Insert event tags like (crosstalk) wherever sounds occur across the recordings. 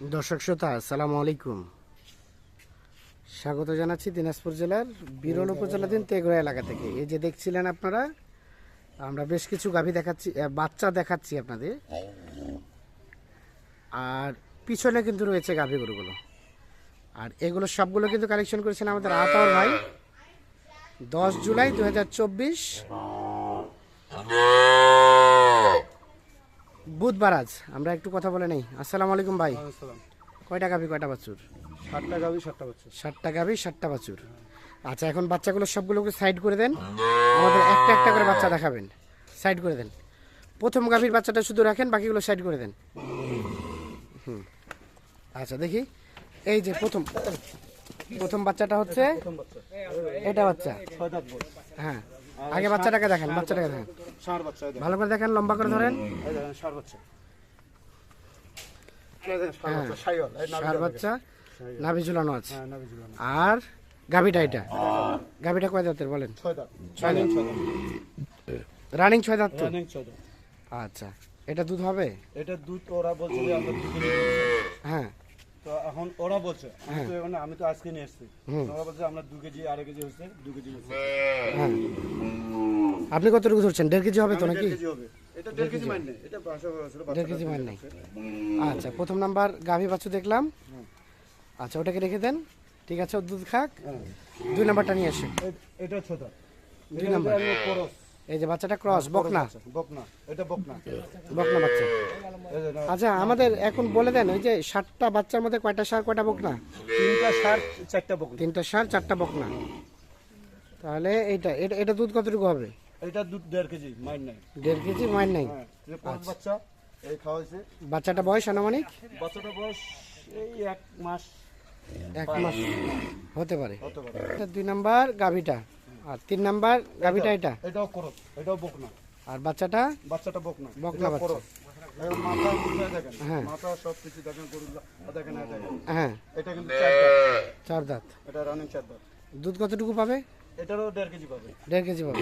দর্শক শ্রোতা, আসসালামু আলাইকুম। স্বাগত জানাচ্ছি দিনাজপুর জেলার বিরল উপজেলাধীন তেগড়া এলাকা থেকে। এই যে দেখছিলেন আপনারা, আমরা বেশ কিছু গাভী দেখাচ্ছি বাচ্চা দেখাচ্ছি আপনাদের। আর পিছনে কিন্তু রয়েছে গাভী গরুগুলো। আর এগুলো সবগুলো কিন্তু কালেকশন করেছেন আমাদের আতাউর ভাই। দশ জুলাই দু হাজার চব্বিশ। বুধবার আজ। আমরা একটু কথা বলে নেই। আসসালামু আলাইকুম ভাই। কয়টা গাভী কয়টা বাছুর? সাতটা গাবি সাতটা বাচ্চা ষাটটা গাভী ষাটটা বাছুর। আচ্ছা এখন বাচ্চাগুলো সবগুলোকে সাইড করে দেন। আমাদের একটা একটা করে বাচ্চা দেখাবেন। সাইড করে দেন। প্রথম গাভীর বাচ্চাটা শুধু রাখেন বাকিগুলো সাইড করে দেন। হুম। আচ্ছা দেখি। এই যে প্রথম প্রথম বাচ্চাটা হচ্ছে এটা বাচ্চা। হ্যাঁ। আগে বাচ্চাটাকে দেখেন বাচ্চাটাকে দেখেন। ষাঁড় বাচ্চা ভালো করে দেখেন লম্বা করে ধরেন। ষাঁড় বাচ্চা। ষাঁড় হ্যাঁ। বাচ্চা নাভি ঝুলানো আছে। হ্যাঁ আর গাভীটা এটা। গাভীটা কয় দাঁতের বলেন? রানিং ছয় দাঁত। আচ্ছা। এটা দুধ হবে? এটা দুধ ওরা বলছে। হ্যাঁ। এখন ওরা বলছে আমি হ্যাঁ। তো এখন আমি তো আজকে নিয়ে এসেছি। ওরা বলছে আমরা দু কেজি আড়াই কেজি হচ্ছে দু কেজি হচ্ছে। হ্যাঁ। আপনি কতটুকু ধরছেন? দেড় কেজি হবে তো নাকি? দেড় কেজি হবে। দেড় কেজি মাইনে মান নেই। আচ্ছা প্রথম নাম্বার গাভী বাছু দেখলাম। আচ্ছা ওটাকে রেখে দেন। ঠিক আছে দুধ খাক। দুই নাম্বারটা নিয়ে আসেন এটা ছোট। দুই নাম্বার। এই যে বাচ্চাটা ক্রস বকনা। বকনা এটা বকনা। বকনা বাচ্চা। না- আচ্ছা আমাদের এখন বলে দেন ওই যে ষাটটা বাচ্চার মধ্যে কয়টা সার কয়টা বকনা? তিনটা ষাট চারটা বকনা। তিনটা সার চারটা বকনা। তাহলে এইটা এটা এটা দুধ কতটুকু হবে? এটা দুধ দেড় কেজি মাইন নাই। দেড় কেজি মাইন নাই? হ্যাঁ পাঁচ বাচ্চা এই খাওয়াইছে। বাচ্চাটা বয়স আনুমানিক? বাচ্চাটা বয়স এই এক মাস এক মাস। হতে পারে। হতে পারে। এটা দুই নাম্বার গাভীটা। আর তিন নাম্বার গাভীটা এটা এটাও করত এটাও বকনা। আর বাচ্চাটা? বাচ্চাটা বকনা বকনা বাচ্চা। মাথা দেখেন হ্যাঁ। মাথা সব কিছু দেখেন গরুগুলো দেখেন হ্যাঁ। এটা কিন্তু চার দাঁত। এটা রানিং চার দাঁত। দুধ কতটুকু পাবে? এটারও দেড় কেজি পাবে। দেড় কেজি পাবে।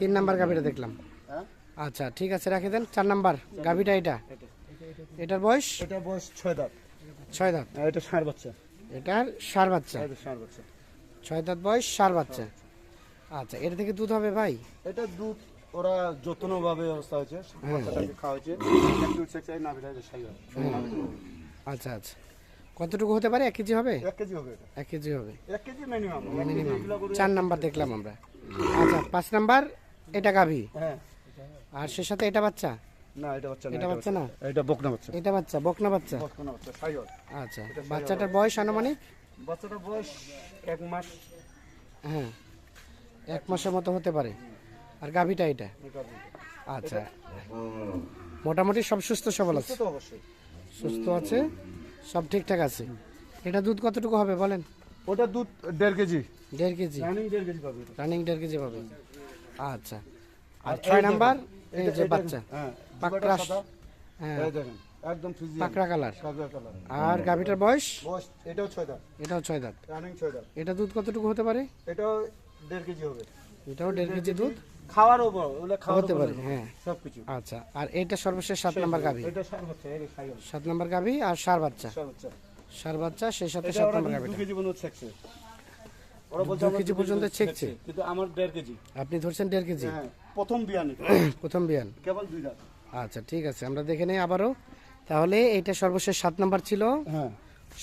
তিন নাম্বার গাভীটা দেখলাম। হ্যাঁ? আচ্ছা ঠিক আছে রাখে দেন। চার নাম্বার গাভীটা এটা? এটা এটার বয়স? এটা বয়স ছয় দাঁত। ছয় দাঁত। এটা ষাঁড় বাচ্চা। এটার সার বাচ্চা। ষাঁড় বাচ্চা। ছয় দাঁত বয়স সার বাচ্চা। আচ্ছা এটা থেকে দুধ হবে ভাই? এটা দুধ ওরা যত্নভাবে ব্যবস্থা হয়েছে বাচ্চাটাকে খাওয়া হয়েছে একটু সেক্সাই না বেড়ায় সাই আচ্ছা আচ্ছা। কতটুকু হতে পারে? এক কেজি হবে? এক কেজি হবে এটা। এক কেজি হবে। এক কেজি মিনিমাম গরু চার নাম্বার দেখলাম আমরা। আচ্ছা পাঁচ নাম্বার এটা গাভী? হ্যাঁ। আর সে সাথে এটা বাচ্চা? না এটা বাচ্চা না এটা বাচ্চা না? এটা বকনা বাচ্চা। এটা বাচ্চা বকনা বাচ্চা? বকনা বাচ্চা সাইওয়াল। আচ্ছা বাচ্চাটার বয়স আনুমানিক? বাচ্চাটার বয়স এক মাস। হ্যাঁ। এক মাসের মতো হতে পারে। আর গাভীটা এটা। আচ্ছা। মোটামুটি সব সুস্থ সবল আছে। সুস্থ আছে সব ঠিকঠাক আছে। এটা দুধ কতটুকু হবে বলেন? ওটা দুধ দেড় কেজি। দেড় কেজি। রানিং দেড় কেজি পাবে আচ্ছা। আর ছয় নাম্বার? এই যে বাচ্চা। হ্যাঁ পাকড়া হ্যাঁ। একদম পাকড়া কালার। আর গাভীটার বয়স? বয়স এটাও ছয় দাঁত। এটাও ছয় দাঁত। রানিং ছয় দাঁত। এটা দুধ কতটুকু হতে পারে? এটাও দেড় কেজি হবে। এটাও দেড় কেজি দুধ? ওগুলো পারে হ্যাঁ। সবকিছু। আচ্ছা আর এটা সর্বশেষ সাত নাম্বার গাভী? এটা সাত নাম্বার গাভী আর সার বাচ্চা? সার বাচ্চা। সেই সাথে সাত নাম্বার কেজি পর্যন্ত ছেকছে। ওরা বলছে কেজি পর্যন্ত ছেকছে? কিন্তু আমার দেড় কেজি। আপনি ধরছেন দেড় কেজি? হ্যাঁ প্রথম বিয়ানি (clears throat) প্রথম বিয়ান। কেবল দুই দাঁত। আচ্ছা ঠিক আছে আমরা দেখে নেই আবারও। তাহলে এটা সর্বশেষ সাত নাম্বার ছিল। হ্যাঁ।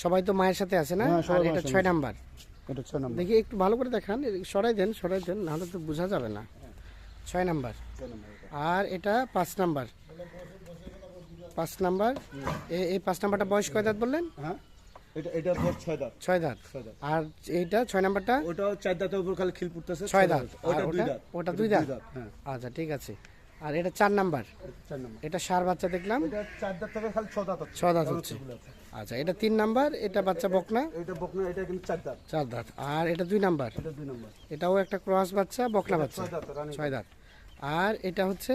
সবাই তো মায়ের সাথে আছে না? হ্যাঁ, আর এটা ছয় নাম্বার। এটা ছয় নম্বর। দেখি একটু ভালো করে দেখান সরাই দেন সরাই দেন নাহলে তো বোঝা যাবে না। ছয় নাম্বার। আর এটা পাঁচ নাম্বার। পাঁচ নাম্বার? এই পাঁচ নাম্বারটা বয়স কয় দাঁত বললেন? হ্যাঁ? এটা এটা বয়স ছয় দাঁত। ছয় দাঁত। আর এইটা ছয় নাম্বারটা? ওটাও চার দাঁতের উপর খালি খিল পড়তেছে ছয় দাঁত। ওটা দুই ওটা? দাঁত। ওটা দুই দাঁত? হ্যাঁ। আচ্ছা ঠিক আছে। আর এটা চার নম্বর? এটা সার বাচ্চা দেখলাম? এটা চার দাঁত থেকে খালি ছ দাঁত ছ দাঁত হচ্ছে। আচ্ছা এটা তিন নাম্বার এটা বাচ্চা বকনা? এটা বকনা এটা কিন্তু চার দাঁত। চার দাঁত। আর এটা দুই নাম্বার? এটা দুই নম্বর। এটাও একটা ক্রস বাচ্চা বকনা বাচ্চা। ছয় দাঁত আর এটা হচ্ছে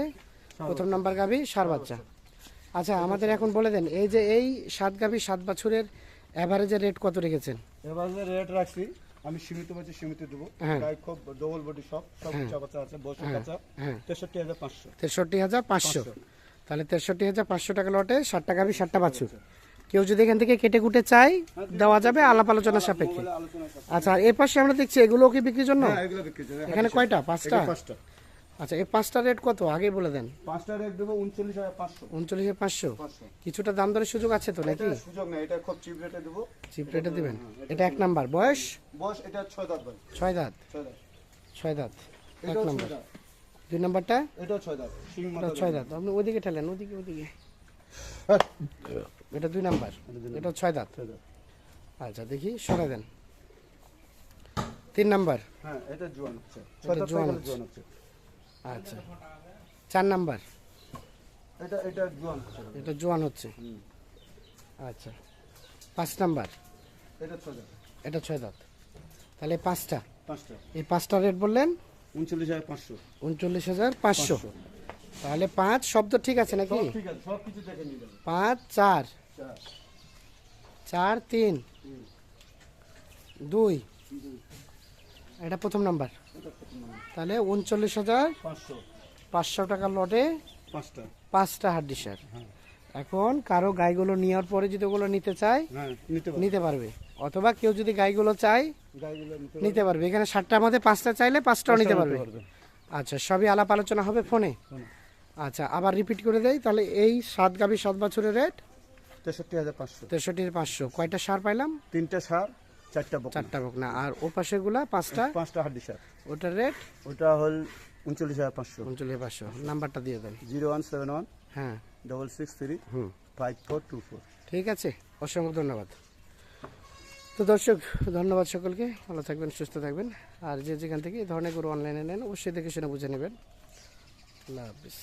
প্রথম নাম্বার গাভী সার বাচ্চা। আচ্ছা আমাদের এখন বলে দেন এই যে এই সাত গাভী সাত বছরের অ্যাভারেজের রেট কত রেখেছেন? রেট রাখছি আমি সীমিত বলছি সীমিত দেবো। হ্যাঁ। খুব ডবল বডি সব সব বাচ্চা আছে বসে বাচ্চা। হ্যাঁ। তেষট্টি হাজার পাঁচশো। তেষট্টি হাজার পাঁচশো। তাহলে তেষট্টি হাজার পাঁচশো টাকা লটে ষাটটা গাভী ষাটটা বাছুর। কেউ যদি এখান থেকে কেটে কুটে চায় দেওয়া যাবে আলাপ আলোচনা সাপেক্ষে। আচ্ছা আর এর পাশে আমরা দেখছি এগুলো কি বিক্রির জন্য? হ্যাঁ এখানে কয়টা? পাঁচটা? পাঁচটা। আচ্ছা এই পাঁচটা রেট কত? আগে বলে দেন। পাঁচটা রেট দেবো উনচল্লিশ হাজার পাঁচশো। উনচল্লিশে পাঁচশো? পাঁচশো। কিছুটা দাম দরের সুযোগ আছে তো নাকি? সুযোগ নেই এটা খুব চিপ রেটে দেবো। চিপ রেটে দিবেন? এটা এক নাম্বার। বয়স? বয়স এটা ছয় দাঁত ছয় দাঁত? ছয় দাঁত। এক নাম্বার। দুই নাম্বারটা? এটাও ছয় দাঁত। এটা ছয় দাঁত। আপনি ওদিকে ঠেলেন ওদিকে ওদিকে। হ্যাঁ, এটা দুই নাম্বার। এটা ছয় দাঁত। আচ্ছা দেখি সরে দেন। তিন নাম্বার। হ্যাঁ এটা জোয়ান হচ্ছে। আচ্ছা। চার নাম্বার। এটা এটা জোয়ান হচ্ছে। এটা জোয়ান হচ্ছে। আচ্ছা। পাঁচ নাম্বার। এটা ছয় দাঁত। এটা ছয় দাঁত। তাহলে পাঁচটা। পাঁচটা। এই পাঁচটা রেট বললেন? উনচল্লিশ হাজার পাঁচশো। উনচল্লিশ হাজার পাঁচশো। তাহলে পাঁচ শব্দ ঠিক আছে নাকি? পাঁচ চার। চার। তিন। দুই। এটা প্রথম নাম্বার। তাহলে উনচল্লিশ হাজার পাঁচশো। টাকার লটে পাঁচটা। হাড্ডি সার হ্যাঁ। এখন কারও গাইগুলো নেওয়ার পরে যদি ওগুলো নিতে চায় হ্যাঁ নিতে পারবে। অথবা কেউ যদি গাইগুলো চায় নিতে নিতে পারবে। এখানে সাতটার মধ্যে পাঁচটা চাইলে পাঁচটাও নিতে পারবে। আচ্ছা সবই আলাপ আলোচনা হবে ফোনে। আচ্ছা আবার রিপিট করে দেই তাহলে এই সাত গাভি সাত বছরের রেট তেষট্টি হাজার পাঁচশো। তেষট্টির পাঁচশো। কয়টা সার পাইলাম? তিনটা সার চারটা বকনা। চারটা বক না আর ও পাশেগুলা পাঁচটা? পাঁচটা হাড্ডি সার। ওটার রেট ওটা হল উনচল্লিশ হাজার পাঁচশো। উনচল্লিশ পাঁচশো। নাম্বারটা দিয়ে দেন। জিরো ওয়ান সেভেন ওয়ান হ্যাঁ। Double six three hmm. Five four two four. ঠিক আছে অসংখ্য ধন্যবাদ। তো দর্শক ধন্যবাদ সকলকে। ভালো থাকবেন সুস্থ থাকবেন। আর যে যেখান থেকে এই ধরনের গরু অনলাইনে নেন অবশ্যই দেখে শুনে বুঝে নেবেন। আল্লাহ হাফিজ।